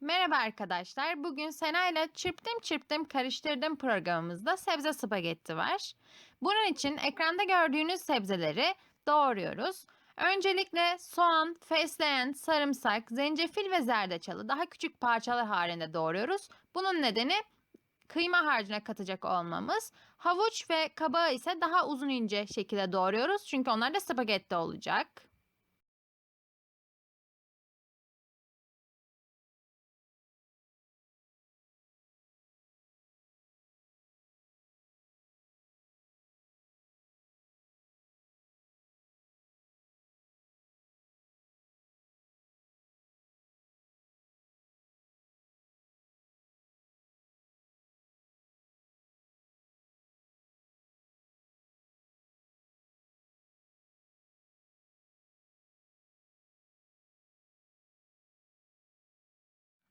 Merhaba arkadaşlar. Bugün Sena ile Çırptım Çırptım Karıştırdım programımızda sebze spagetti var. Bunun için ekranda gördüğünüz sebzeleri doğruyoruz. Öncelikle soğan, fesleğen, sarımsak, zencefil ve zerdeçalı daha küçük parçalar halinde doğruyoruz. Bunun nedeni kıyma harcına katacak olmamız. Havuç ve kabağı ise daha uzun ince şekilde doğruyoruz. Çünkü onlar da spagetti olacak.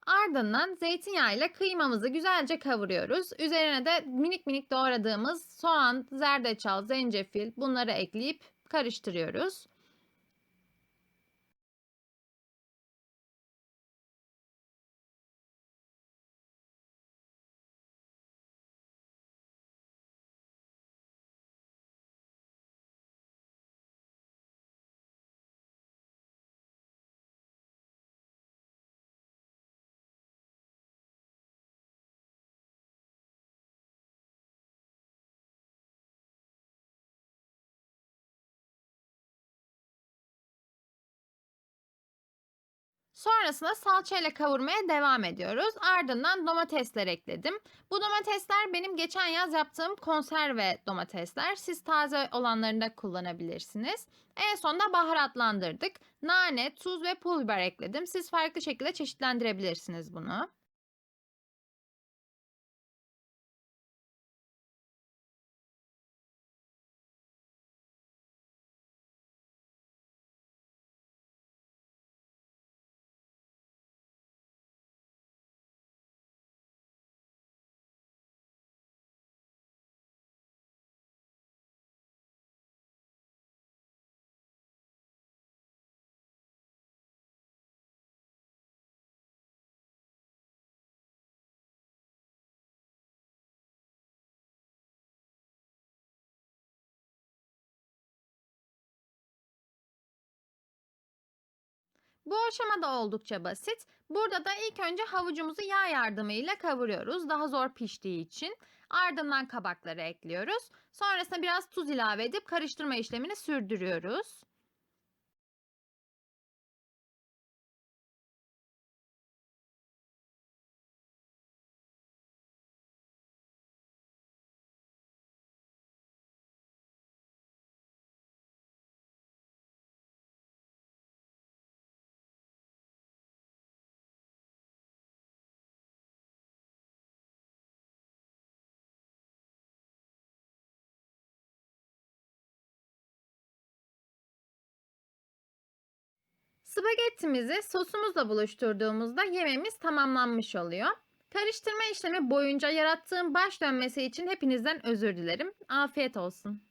Ardından zeytinyağıyla kıymamızı güzelce kavuruyoruz. Üzerine de minik minik doğradığımız soğan, zerdeçal, zencefil bunları ekleyip karıştırıyoruz. Sonrasında salçayla kavurmaya devam ediyoruz. Ardından domatesler ekledim. Bu domatesler benim geçen yaz yaptığım konserve domatesler. Siz taze olanlarını da kullanabilirsiniz. En sonunda baharatlandırdık. Nane, tuz ve pul biber ekledim. Siz farklı şekilde çeşitlendirebilirsiniz bunu. Bu aşamada oldukça basit. Burada da ilk önce havucumuzu yağ yardımıyla kavuruyoruz. Daha zor piştiği için. Ardından kabakları ekliyoruz. Sonrasında biraz tuz ilave edip karıştırma işlemini sürdürüyoruz. Spagettimizi sosumuzla buluşturduğumuzda yemeğimiz tamamlanmış oluyor. Karıştırma işlemi boyunca yarattığım baş dönmesi için hepinizden özür dilerim. Afiyet olsun.